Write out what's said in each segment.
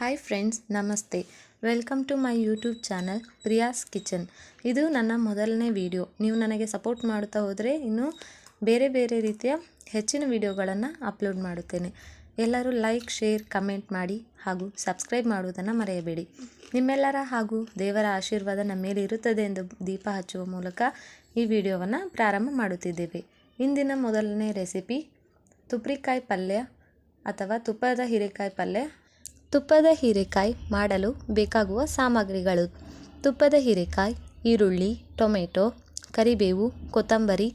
Hi friends ನಮಸ್ತೆ. Welcome to my YouTube channel Priya's kitchen ಇದು ನನ್ನ ಮೊದಲನೇ ವಿಡಿಯೋ ನೀವು ನನಗೆ ಸಪೋರ್ಟ್ ಮಾಡುತ್ತಾ ಹೋದರೆ ಇನ್ನೂ ಬೇರೆ ಬೇರೆ ರೀತಿಯ ಹೆಚ್ಚಿನ ವಿಡಿಯೋಗಳನ್ನು ಅಪ್ಲೋಡ್ ಮಾಡುತ್ತೇನೆ. ಎಲ್ಲರೂ ಲೈಕ್ ಶೇರ್ ಕಮೆಂಟ್ ಮಾಡಿ ಹಾಗೂ ಸಬ್ಸ್ಕ್ರೈಬ್ ಮಾಡುವುದನ್ನು ಮರೆಯಬೇಡಿ. ನಿಮ್ಮೆಲ್ಲರ ಹಾಗೂ ದೇವರ ಆಶೀರ್ವಾದ ನಮ್ಮ ಮೇಲೆ ಇರುತ್ತದೆ ಎಂದು ದೀಪ ಹಚ್ಚುವ ಮೂಲಕ ಈ ವಿಡಿಯೋವನ್ನು ಪ್ರಾರಂಭ ಮಾಡುತ್ತಿದ್ದೇವೆ. ಇಂದಿನ ಮೊದಲನೇ ರೆಸಿಪಿ ತುಪ್ರಿಕಾಯಿ ಪಲ್ಯ ಅಥವಾ ತುಪ್ಪದ ಹೀರೆಕಾಯಿ ಪಲ್ಯ ತುಪ್ಪದ ಹೀರೆಕಾಯಿ ಮಾಡಲು ಬೇಕಾಗುವ ಸಾಮಗ್ರಿಗಳು. ತುಪ್ಪದ ಹೀರೆಕಾಯಿ, ಈರುಳ್ಳಿ, ಟೊಮೆಟೊ, ಕರಿಬೇವು, ಕೊತ್ತಂಬರಿ,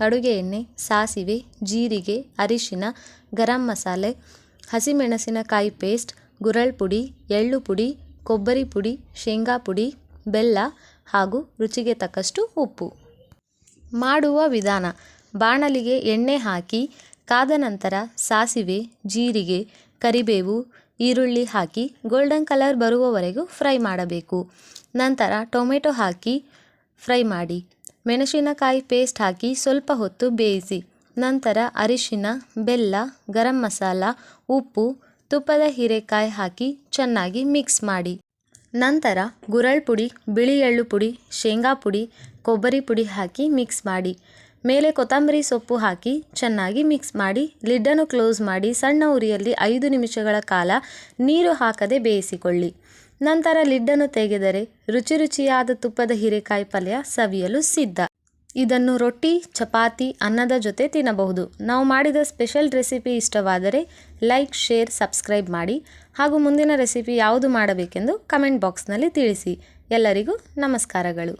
ಅಡುಗೆ ಎಣ್ಣೆ, ಸಾಸಿವೆ, ಜೀರಿಗೆ, ಅರಿಶಿನ, ಗರಂ ಮಸಾಲೆ, ಹಸಿಮೆಣಸಿನಕಾಯಿ ಪೇಸ್ಟ್, ಗುರಳ್ ಪುಡಿ, ಎಳ್ಳು ಪುಡಿ, ಕೊಬ್ಬರಿ ಪುಡಿ, ಶೇಂಗಾ ಪುಡಿ, ಬೆಲ್ಲ ಹಾಗೂ ರುಚಿಗೆ ತಕ್ಕಷ್ಟು ಉಪ್ಪು. ಮಾಡುವ ವಿಧಾನ. ಬಾಣಲಿಗೆ ಎಣ್ಣೆ ಹಾಕಿ, ಕಾದ ನಂತರ ಸಾಸಿವೆ, ಜೀರಿಗೆ, ಕರಿಬೇವು ಈರುಳ್ಳಿ ಹಾಕಿ ಗೋಲ್ಡನ್ ಕಲರ್ ಬರುವವರೆಗೂ ಫ್ರೈ ಮಾಡಬೇಕು. ನಂತರ ಟೊಮೆಟೊ ಹಾಕಿ ಫ್ರೈ ಮಾಡಿ, ಮೆಣಸಿನಕಾಯಿ ಪೇಸ್ಟ್ ಹಾಕಿ ಸ್ವಲ್ಪ ಹೊತ್ತು ಬೇಯಿಸಿ, ನಂತರ ಅರಿಶಿನ, ಬೆಲ್ಲ, ಗರಂ ಮಸಾಲ, ಉಪ್ಪು, ತುಪ್ಪದ ಹೀರೆಕಾಯಿ ಹಾಕಿ ಚೆನ್ನಾಗಿ ಮಿಕ್ಸ್ ಮಾಡಿ. ನಂತರ ಗುರಳ್ ಪುಡಿ, ಬಿಳಿ ಎಳ್ಳು ಪುಡಿ, ಶೇಂಗಾ ಪುಡಿ, ಕೊಬ್ಬರಿ ಪುಡಿ ಹಾಕಿ ಮಿಕ್ಸ್ ಮಾಡಿ. ಮೇಲೆ ಕೊತ್ತಂಬರಿ ಸೊಪ್ಪು ಹಾಕಿ ಚೆನ್ನಾಗಿ ಮಿಕ್ಸ್ ಮಾಡಿ, ಲಿಡ್ಡನ್ನು ಕ್ಲೋಸ್ ಮಾಡಿ ಸಣ್ಣ ಉರಿಯಲ್ಲಿ ಐದು ನಿಮಿಷಗಳ ಕಾಲ ನೀರು ಹಾಕದೆ ಬೇಯಿಸಿಕೊಳ್ಳಿ. ನಂತರ ಲಿಡ್ಡನ್ನು ತೆಗೆದರೆ ರುಚಿ ರುಚಿಯಾದ ತುಪ್ಪದ ಹೀರೆಕಾಯಿ ಪಲ್ಯ ಸವಿಯಲು ಸಿದ್ಧ. ಇದನ್ನು ರೊಟ್ಟಿ, ಚಪಾತಿ, ಅನ್ನದ ಜೊತೆ ತಿನ್ನಬಹುದು. ನಾವು ಮಾಡಿದ ಸ್ಪೆಷಲ್ ರೆಸಿಪಿ ಇಷ್ಟವಾದರೆ ಲೈಕ್ ಶೇರ್ ಸಬ್ಸ್ಕ್ರೈಬ್ ಮಾಡಿ. ಹಾಗೂ ಮುಂದಿನ ರೆಸಿಪಿ ಯಾವುದು ಮಾಡಬೇಕೆಂದು ಕಮೆಂಟ್ ಬಾಕ್ಸ್ನಲ್ಲಿ ತಿಳಿಸಿ. ಎಲ್ಲರಿಗೂ ನಮಸ್ಕಾರಗಳು.